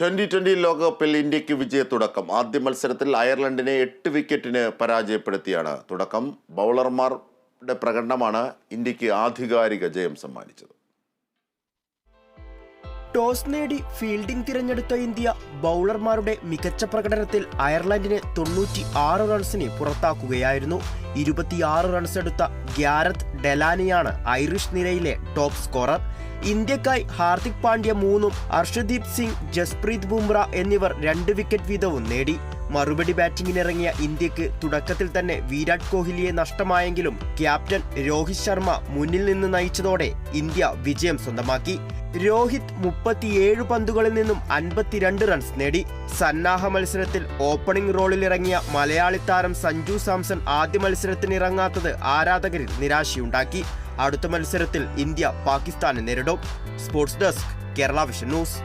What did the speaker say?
Twenty twenty ലോകകപ്പിൽ ഇന്ത്യയ്ക്ക് വിജയത്തുടക്കം. ആദ്യ മത്സരത്തിൽ അയർലൻഡിനെ എട്ട് വിക്കറ്റിന് പരാജയപ്പെടുത്തിയാണ് തുടക്കം. ബൗളർമാരുടെ പ്രകടനമാണ് ഇന്ത്യയ്ക്ക് ആധികാരിക ജയം സമ്മാനിച്ചത്. ടോസ് നേടി ഫീൽഡിംഗ് തിരഞ്ഞെടുത്ത ഇന്ത്യ ബൗളർമാരുടെ മികച്ച പ്രകടനത്തിൽ അയർലൻഡിനെ തൊണ്ണൂറ്റി ആറ് റൺസിന് പുറത്താക്കുകയായിരുന്നു. ഇരുപത്തിയാറ് റൺസ് എടുത്ത ഗ്യാരത്ത് ഡെലാനിയാണ് ഐറിഷ് നിരയിലെ ടോപ്പ് സ്കോറർ. ഇന്ത്യക്കായി ഹാർദിക് പാണ്ഡ്യ മൂന്നും അർഷദീപ് സിംഗ് ജസ്പ്രീത് ബുംറ എന്നിവർ രണ്ട് വിക്കറ്റ് വീതവും നേടി. മറുപടി ബാറ്റിംഗിനിറങ്ങിയ ഇന്ത്യയ്ക്ക് തുടക്കത്തിൽ തന്നെ വിരാട് കോഹ്ലിയെ നഷ്ടമായെങ്കിലും ക്യാപ്റ്റൻ രോഹിത് ശർമ്മ മുന്നിൽ നിന്ന് നയിച്ചതോടെ ഇന്ത്യ വിജയം സ്വന്തമാക്കി. രോഹിത് മുപ്പത്തിയേഴ് പന്തുകളിൽ നിന്നും അൻപത്തിരണ്ട് റൺസ് നേടി. സന്നാഹ മത്സരത്തിൽ ഓപ്പണിംഗ് റോളിലിറങ്ങിയ മലയാളി താരം സഞ്ജു സാംസൺ ആദ്യ മത്സരത്തിനിറങ്ങാത്തത് ആരാധകരിൽ നിരാശയുണ്ടാക്കി. അടുത്ത മത്സരത്തിൽ ഇന്ത്യ പാകിസ്ഥാനെ നേരിടും. Sports desk Kerala vision news.